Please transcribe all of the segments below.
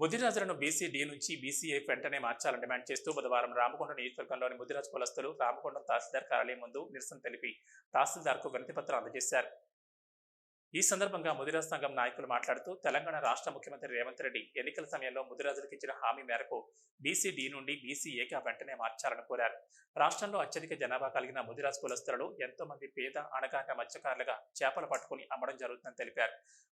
ముదిరాజులను BC D నుంచి BCI వెంటనే మార్చాలని డిమాండ్ చేస్తూ బుధవారం రామకొండ నియోజకవర్గంలోని ముదిరాజు కులస్తులు రామకొండం తహసీల్దార్ కార్యాలయం ముందు నిరసన తెలిపి తహసీల్దార్కు వినతిపత్రం అందజేశారు. ఈ సందర్భంగా ముదిరాజ్ సంఘం నాయకులు మాట్లాడుతూ తెలంగాణ రాష్ట్ర ముఖ్యమంత్రి రేవంత్ రెడ్డి ఎన్నికల సమయంలో ముదిరాజులకు ఇచ్చిన హామీ మేరకు బీసీ డి నుండి బీసీఏగా వెంటనే మార్చాలని కోరారు. రాష్ట్రంలో అత్యధిక జనాభా కలిగిన ముదిరాజ్ కులస్తులలో ఎంతో మంది పేద అణగాట మత్స్యకారులుగా చేపలు పట్టుకుని అమ్మడం జరుగుతుందని తెలిపారు.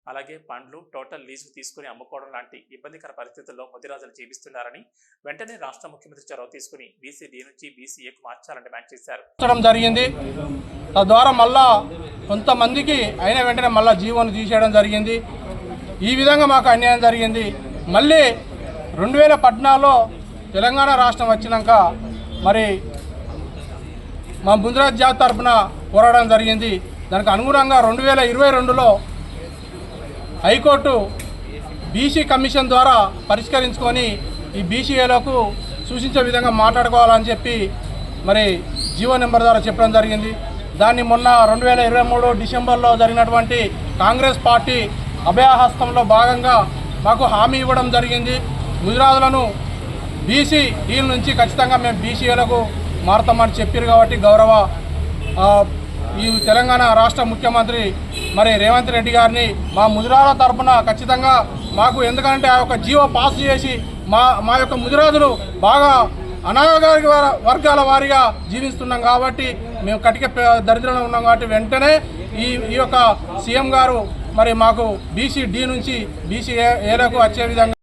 అలాగే పండ్లు టోటల్ లీజు తీసుకుని అమ్ముకోవడం లాంటి ఇబ్బందికర పరిస్థితుల్లో ముదిరాజులు జీవిస్తున్నారని వెంటనే రాష్ట్ర ముఖ్యమంత్రి చొరవ తీసుకుని బీసీడీ నుంచి బీసీఏకు మార్చాలని డిమాండ్ చేశారు. జరిగింది. తద్వారా మళ్ళా కొంతమందికి అయిన వెంటనే మళ్ళా జీవోను తీసేయడం జరిగింది. ఈ విధంగా మాకు అన్యాయం జరిగింది. మళ్ళీ రెండు వేల పద్నాలుగులో తెలంగాణ రాష్ట్రం వచ్చినాక మరి మా ముందరాజ్ జాతి తరఫున పోరాడడం జరిగింది. దానికి అనుగుణంగా రెండు వేల ఇరవై రెండులో హైకోర్టు బీసీ కమిషన్ ద్వారా పరిష్కరించుకొని ఈ బీసీఏలకు సూచించే విధంగా మాట్లాడుకోవాలని చెప్పి మరి జీవో నెంబర్ ద్వారా చెప్పడం జరిగింది. దాన్ని మొన్న రెండు వేల ఇరవై మూడు డిసెంబర్లో జరిగినటువంటి కాంగ్రెస్ పార్టీ అభయహస్తంలో భాగంగా మాకు హామీ ఇవ్వడం జరిగింది. గుజరాత్లను బీసీ డీల్ నుంచి ఖచ్చితంగా మేము బీసీఏలకు మారుతామని చెప్పారు కాబట్టి గౌరవ ఈ తెలంగాణ రాష్ట్ర ముఖ్యమంత్రి మరి రేవంత్ రెడ్డి గారిని మా ముదిరాల తరఫున ఖచ్చితంగా మాకు ఎందుకంటే ఆ యొక్క జీవో పాస్ చేసి మా మా యొక్క ముదిరాజులు బాగా అనాగరిక వర్గాల వారిగా జీవిస్తున్నాం కాబట్టి మేము కటిక దరిద్రంలో ఉన్నాం కాబట్టి వెంటనే ఈ ఈ యొక్క సీఎం గారు మరి మాకు బీసీ డి నుంచి బీసీ ఏలకు వచ్చే విధంగా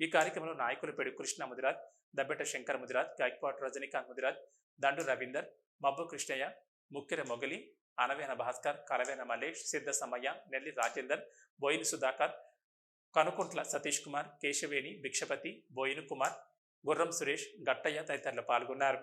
ఈ కార్యక్రమంలో నాయకులు పెడు కృష్ణ ముదిరాజ్ దబ్బెట శంకర్ ముదిరాజ్ గాయక్వాడ్ రజనీకాంత్ ముదిరాజ్ దండు రవీందర్ మబ్బు కృష్ణయ్య ముక్కెర మొగలి అనవేన భాస్కర్ కలవేన మల్లేష్ సిద్ధ సమయ్య నెల్లి రాజేందర్ బోయిని సుధాకర్ కనుకుంట్ల సతీష్ కుమార్ కేశవేణి భిక్షపతి బోయిను కుమార్ గుర్రం సురేష్ గట్టయ్య తదితరులు పాల్గొన్నారు.